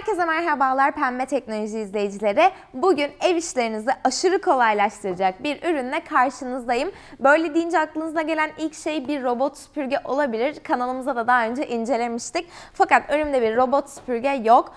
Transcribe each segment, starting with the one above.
Herkese merhabalar Pembe Teknoloji izleyicileri. Bugün ev işlerinizi aşırı kolaylaştıracak bir ürünle karşınızdayım. Böyle deyince aklınıza gelen ilk şey bir robot süpürge olabilir. Kanalımıza da daha önce incelemiştik. Fakat önümde bir robot süpürge yok.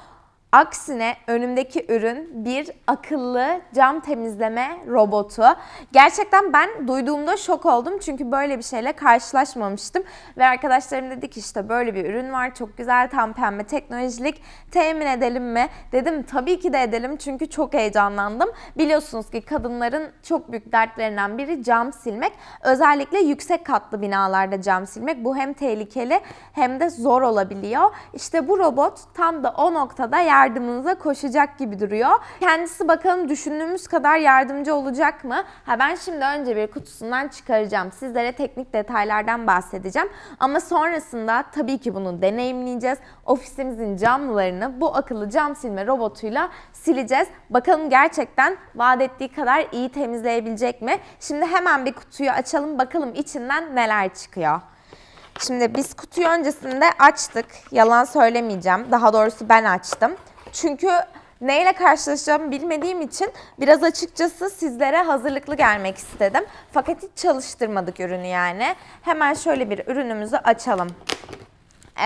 Aksine önümdeki ürün bir akıllı cam temizleme robotu. Gerçekten ben duyduğumda şok oldum çünkü böyle bir şeyle karşılaşmamıştım. Ve arkadaşlarım dedi ki işte böyle bir ürün var çok güzel tam pembe teknolojilik temin edelim mi? Dedim tabii ki de edelim çünkü çok heyecanlandım. Biliyorsunuz ki kadınların çok büyük dertlerinden biri cam silmek. Özellikle yüksek katlı binalarda cam silmek. Bu hem tehlikeli hem de zor olabiliyor. İşte bu robot tam da o noktada yardımınıza koşacak gibi duruyor. Kendisi bakalım düşündüğümüz kadar yardımcı olacak mı? Ha ben şimdi önce bir kutusundan çıkaracağım. Sizlere teknik detaylardan bahsedeceğim. Ama sonrasında tabii ki bunu deneyimleyeceğiz. Ofisimizin camlarını bu akıllı cam silme robotuyla sileceğiz. Bakalım gerçekten vaat ettiği kadar iyi temizleyebilecek mi? Şimdi hemen bir kutuyu açalım bakalım içinden neler çıkıyor. Şimdi biz kutuyu öncesinde açtık. Yalan söylemeyeceğim. Daha doğrusu ben açtım. Çünkü neyle karşılaşacağımı bilmediğim için biraz açıkçası sizlere hazırlıklı gelmek istedim. Fakat hiç çalıştırmadık ürünü yani. Hemen şöyle bir ürünümüzü açalım.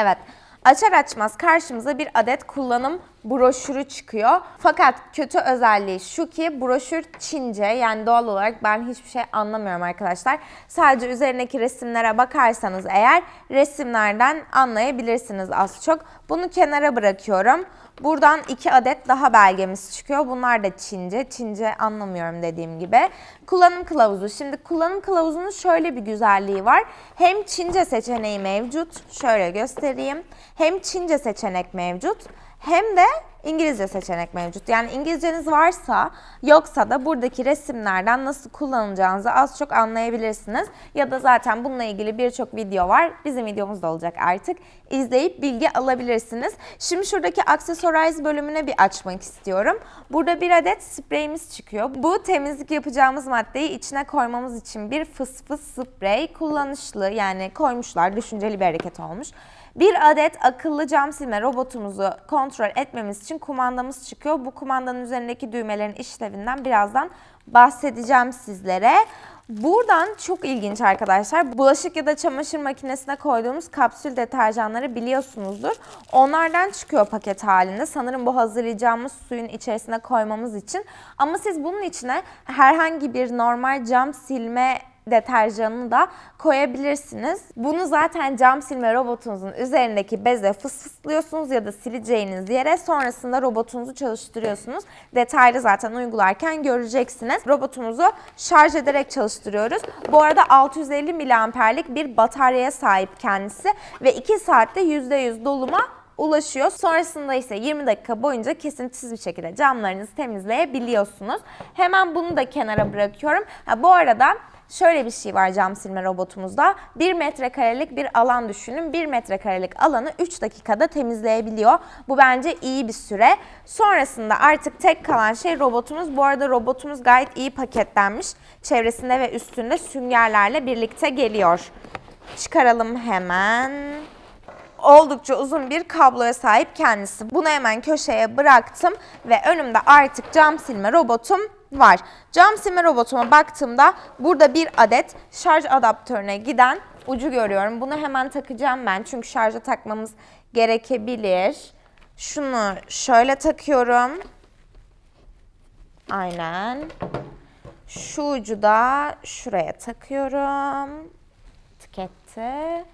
Evet. Açar açmaz karşımıza bir adet kullanım broşürü çıkıyor. Fakat kötü özelliği şu ki broşür Çince yani doğal olarak ben hiçbir şey anlamıyorum arkadaşlar. Sadece üzerindeki resimlere bakarsanız eğer resimlerden anlayabilirsiniz az çok. Bunu kenara bırakıyorum. Buradan iki adet daha belgemiz çıkıyor. Bunlar da Çince. Çince anlamıyorum dediğim gibi. Kullanım kılavuzu. Şimdi kullanım kılavuzunun şöyle bir güzelliği var. Hem Çince seçeneği mevcut. Şöyle göstereyim. Hem Çince seçenek mevcut hem de İngilizce seçenek mevcut. Yani İngilizceniz varsa yoksa da buradaki resimlerden nasıl kullanılacağınızı az çok anlayabilirsiniz. Ya da zaten bununla ilgili birçok video var. Bizim videomuz da olacak artık. İzleyip bilgi alabilirsiniz. Şimdi şuradaki Accessorize bölümüne bir açmak istiyorum. Burada bir adet spreyimiz çıkıyor. Bu temizlik yapacağımız maddeyi içine koymamız için bir fıs fıs sprey kullanışlı yani koymuşlar düşünceli bir hareket olmuş. Bir adet akıllı cam silme robotumuzu kontrol etmemiz için kumandamız çıkıyor. Bu kumandanın üzerindeki düğmelerin işlevinden birazdan bahsedeceğim sizlere. Buradan çok ilginç arkadaşlar. Bulaşık ya da çamaşır makinesine koyduğumuz kapsül deterjanları biliyorsunuzdur. Onlardan çıkıyor paket halinde. Sanırım bu hazırlayacağımız suyun içerisine koymamız için. Ama siz bunun içine herhangi bir normal cam silme deterjanını da koyabilirsiniz. Bunu zaten cam silme robotunuzun üzerindeki beze fısfıslıyorsunuz ya da sileceğiniz yere sonrasında robotunuzu çalıştırıyorsunuz. Detaylı zaten uygularken göreceksiniz. Robotumuzu şarj ederek çalıştırıyoruz. Bu arada 650 miliamperlik bir bataryaya sahip kendisi ve 2 saatte %100 doluma ulaşıyor. Sonrasında ise 20 dakika boyunca kesintisiz bir şekilde camlarınızı temizleyebiliyorsunuz. Hemen bunu da kenara bırakıyorum. Ha, bu arada Şöyle bir şey var cam silme robotumuzda. 1 metrekarelik bir alan düşünün. 1 metrekarelik alanı 3 dakikada temizleyebiliyor. Bu bence iyi bir süre. Sonrasında artık tek kalan şey robotumuz. Bu arada robotumuz gayet iyi paketlenmiş. Çevresinde ve üstünde süngerlerle birlikte geliyor. Çıkaralım hemen oldukça uzun bir kabloya sahip kendisi. Bunu hemen köşeye bıraktım ve önümde artık cam silme robotum var. Cam silme robotuma baktığımda burada bir adet şarj adaptörüne giden ucu görüyorum. Bunu hemen takacağım ben çünkü şarja takmamız gerekebilir. Şunu şöyle takıyorum. Aynen. Şu ucu da şuraya takıyorum. Tüketti.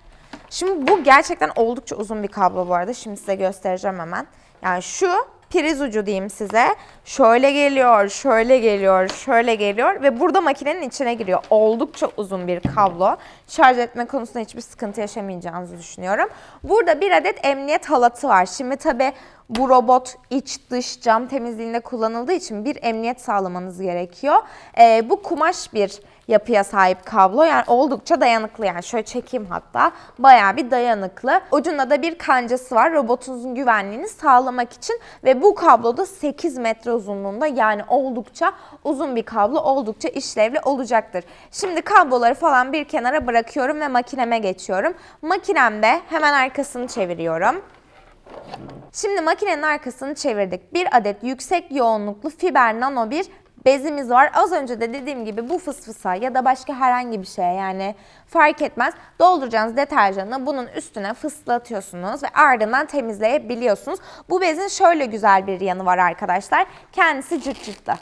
Şimdi bu gerçekten oldukça uzun bir kablo bu arada. Şimdi size göstereceğim hemen. Yani şu priz ucu diyeyim size. Şöyle geliyor, şöyle geliyor, şöyle geliyor ve burada makinenin içine giriyor. Oldukça uzun bir kablo. Şarj etme konusunda hiçbir sıkıntı yaşamayacağınızı düşünüyorum. Burada bir adet emniyet halatı var. Şimdi tabi bu robot iç dış cam temizliğinde kullanıldığı için bir emniyet sağlamanız gerekiyor. Ee, bu kumaş bir yapıya sahip kablo. Yani oldukça dayanıklı yani şöyle çekeyim hatta. Bayağı bir dayanıklı. Ucunda da bir kancası var robotunuzun güvenliğini sağlamak için ve bu kablo da 8 metre uzunluğunda yani oldukça uzun bir kablo oldukça işlevli olacaktır. Şimdi kabloları falan bir kenara bırakıyorum ve makineme geçiyorum. Makinemde hemen arkasını çeviriyorum. Şimdi makinenin arkasını çevirdik. Bir adet yüksek yoğunluklu fiber nano bir bezimiz var. Az önce de dediğim gibi bu fısfısa ya da başka herhangi bir şeye yani fark etmez. Dolduracağınız deterjanı bunun üstüne fıslatıyorsunuz ve ardından temizleyebiliyorsunuz. Bu bezin şöyle güzel bir yanı var arkadaşlar. Kendisi cırt cırtlı.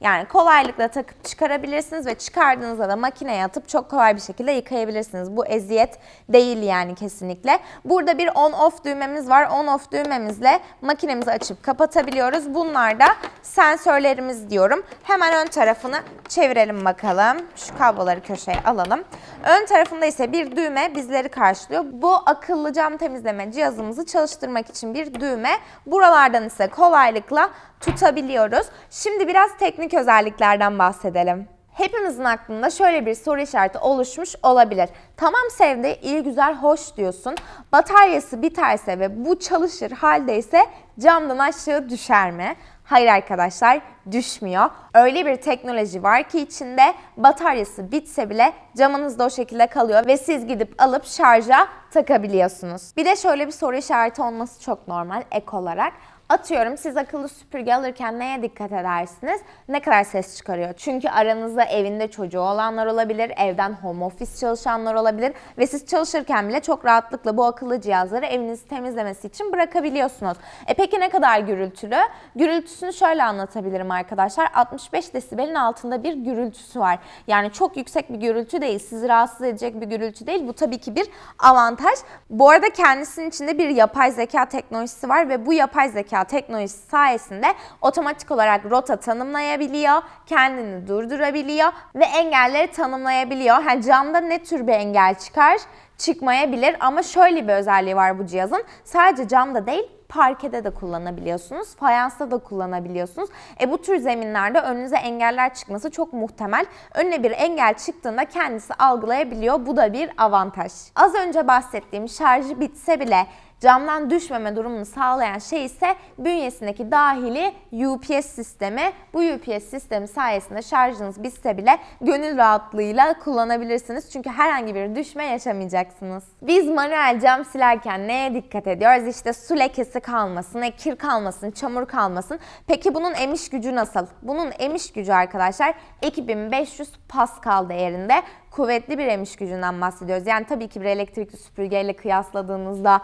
Yani kolaylıkla takıp çıkarabilirsiniz ve çıkardığınızda da makineye atıp çok kolay bir şekilde yıkayabilirsiniz. Bu eziyet değil yani kesinlikle. Burada bir on off düğmemiz var. On off düğmemizle makinemizi açıp kapatabiliyoruz. Bunlar da sensörlerimiz diyorum. Hemen ön tarafını çevirelim bakalım. Şu kabloları köşeye alalım. Ön tarafında ise bir düğme bizleri karşılıyor. Bu akıllı cam temizleme cihazımızı çalıştırmak için bir düğme. Buralardan ise kolaylıkla tutabiliyoruz. Şimdi biraz teknik özelliklerden bahsedelim. Hepimizin aklında şöyle bir soru işareti oluşmuş olabilir. Tamam Sevde iyi güzel hoş diyorsun. Bataryası biterse ve bu çalışır haldeyse camdan aşağı düşer mi? Hayır arkadaşlar düşmüyor. Öyle bir teknoloji var ki içinde bataryası bitse bile camınızda o şekilde kalıyor ve siz gidip alıp şarja takabiliyorsunuz. Bir de şöyle bir soru işareti olması çok normal ek olarak. Atıyorum siz akıllı süpürge alırken neye dikkat edersiniz? Ne kadar ses çıkarıyor? Çünkü aranızda evinde çocuğu olanlar olabilir, evden home office çalışanlar olabilir ve siz çalışırken bile çok rahatlıkla bu akıllı cihazları evinizi temizlemesi için bırakabiliyorsunuz. E peki ne kadar gürültülü? Gürültüsünü şöyle anlatabilirim arkadaşlar. 65 desibelin altında bir gürültüsü var. Yani çok yüksek bir gürültü değil, sizi rahatsız edecek bir gürültü değil. Bu tabii ki bir avantaj. Bu arada kendisinin içinde bir yapay zeka teknolojisi var ve bu yapay zeka teknolojisi sayesinde otomatik olarak rota tanımlayabiliyor, kendini durdurabiliyor ve engelleri tanımlayabiliyor. Yani camda ne tür bir engel çıkar? Çıkmayabilir ama şöyle bir özelliği var bu cihazın. Sadece camda değil parkede de kullanabiliyorsunuz, fayansta da kullanabiliyorsunuz. E bu tür zeminlerde önünüze engeller çıkması çok muhtemel. Önüne bir engel çıktığında kendisi algılayabiliyor. Bu da bir avantaj. Az önce bahsettiğim şarjı bitse bile camdan düşmeme durumunu sağlayan şey ise bünyesindeki dahili UPS sistemi. Bu UPS sistemi sayesinde şarjınız bitse bile gönül rahatlığıyla kullanabilirsiniz. Çünkü herhangi bir düşme yaşamayacaksınız. Biz manuel cam silerken neye dikkat ediyoruz? İşte su lekesi kalmasın, e, kir kalmasın, çamur kalmasın. Peki bunun emiş gücü nasıl? Bunun emiş gücü arkadaşlar 2500 Pascal değerinde kuvvetli bir emiş gücünden bahsediyoruz. Yani tabii ki bir elektrikli süpürgeyle kıyasladığınızda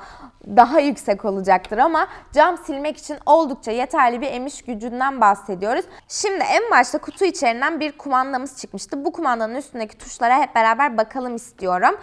daha yüksek olacaktır ama cam silmek için oldukça yeterli bir emiş gücünden bahsediyoruz. Şimdi en başta kutu içerisinden bir kumandamız çıkmıştı. Bu kumandanın üstündeki tuşlara hep beraber bakalım istiyorum.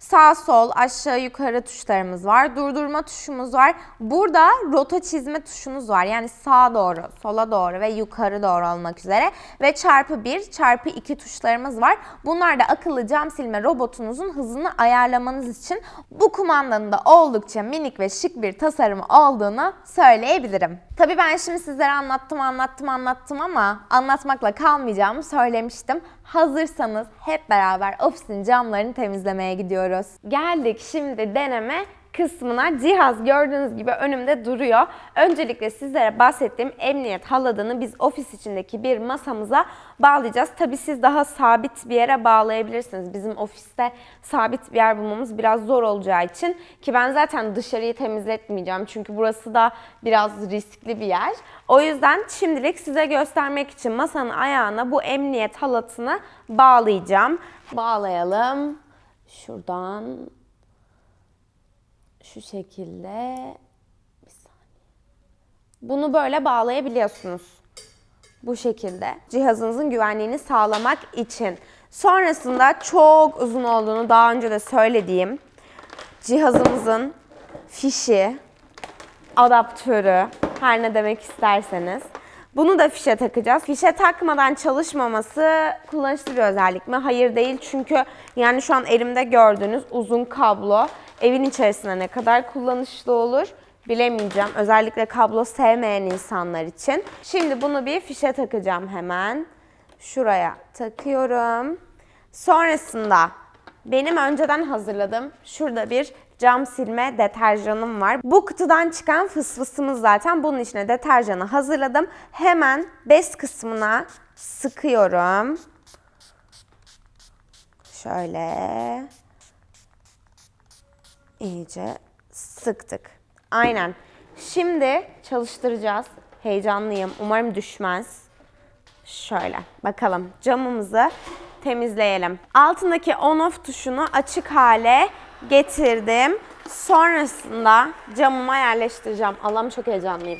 Sağ sol aşağı yukarı tuşlarımız var. Durdurma tuşumuz var. Burada rota çizme tuşunuz var. Yani sağa doğru, sola doğru ve yukarı doğru olmak üzere. Ve çarpı 1, çarpı 2 tuşlarımız var. Bunlar da akıllı cam silme robotunuzun hızını ayarlamanız için bu kumandanın da oldukça minik ve şık bir tasarımı olduğunu söyleyebilirim. Tabii ben şimdi sizlere anlattım, anlattım, anlattım ama anlatmakla kalmayacağımı söylemiştim. Hazırsanız hep beraber ofisin camlarını temizlemeye gidiyoruz. Geldik şimdi deneme kısmına cihaz gördüğünüz gibi önümde duruyor. Öncelikle sizlere bahsettiğim emniyet haladını biz ofis içindeki bir masamıza bağlayacağız. Tabii siz daha sabit bir yere bağlayabilirsiniz. Bizim ofiste sabit bir yer bulmamız biraz zor olacağı için ki ben zaten dışarıyı temizletmeyeceğim çünkü burası da biraz riskli bir yer. O yüzden şimdilik size göstermek için masanın ayağına bu emniyet halatını bağlayacağım. Bağlayalım. Şuradan şu şekilde bir saniye. Bunu böyle bağlayabiliyorsunuz. Bu şekilde. Cihazınızın güvenliğini sağlamak için. Sonrasında çok uzun olduğunu daha önce de söylediğim cihazımızın fişi, adaptörü, her ne demek isterseniz. Bunu da fişe takacağız. Fişe takmadan çalışmaması kullanışlı bir özellik mi? Hayır değil çünkü yani şu an elimde gördüğünüz uzun kablo evin içerisinde ne kadar kullanışlı olur bilemeyeceğim. Özellikle kablo sevmeyen insanlar için. Şimdi bunu bir fişe takacağım hemen. Şuraya takıyorum. Sonrasında benim önceden hazırladığım şurada bir cam silme deterjanım var. Bu kutudan çıkan fısfısımız zaten. Bunun içine deterjanı hazırladım. Hemen bez kısmına sıkıyorum. Şöyle iyice sıktık. Aynen. Şimdi çalıştıracağız. Heyecanlıyım. Umarım düşmez. Şöyle bakalım camımızı temizleyelim. Altındaki on off tuşunu açık hale getirdim. Sonrasında camıma yerleştireceğim. Allah'ım çok heyecanlıyım.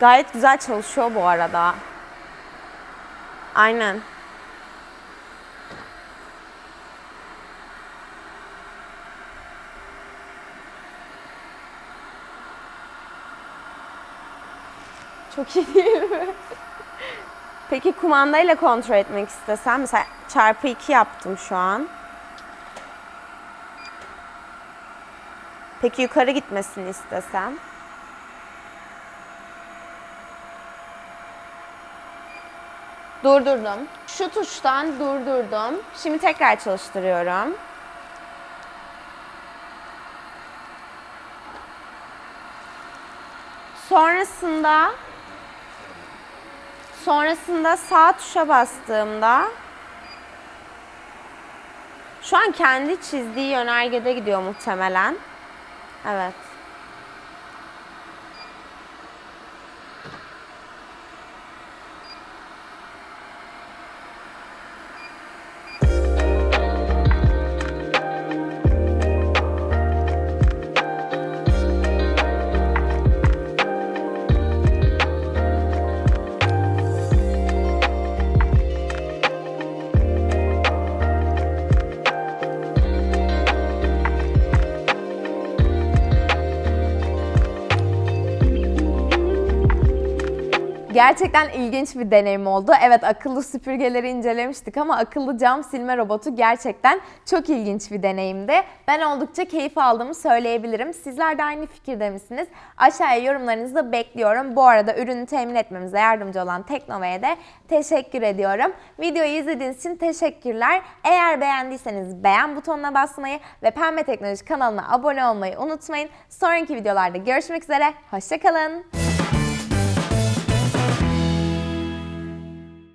Gayet güzel çalışıyor bu arada. Aynen. Çok iyi değil mi? Peki kumandayla kontrol etmek istesem mesela çarpı 2 yaptım şu an. Peki yukarı gitmesini istesem? Durdurdum. Şu tuştan durdurdum. Şimdi tekrar çalıştırıyorum. Sonrasında sonrasında sağ tuşa bastığımda şu an kendi çizdiği yönergede gidiyor muhtemelen. Evet. Gerçekten ilginç bir deneyim oldu. Evet akıllı süpürgeleri incelemiştik ama akıllı cam silme robotu gerçekten çok ilginç bir deneyimdi. Ben oldukça keyif aldığımı söyleyebilirim. Sizler de aynı fikirde misiniz? Aşağıya yorumlarınızı bekliyorum. Bu arada ürünü temin etmemize yardımcı olan Teknova'ya da teşekkür ediyorum. Videoyu izlediğiniz için teşekkürler. Eğer beğendiyseniz beğen butonuna basmayı ve Pembe Teknoloji kanalına abone olmayı unutmayın. Sonraki videolarda görüşmek üzere. Hoşçakalın.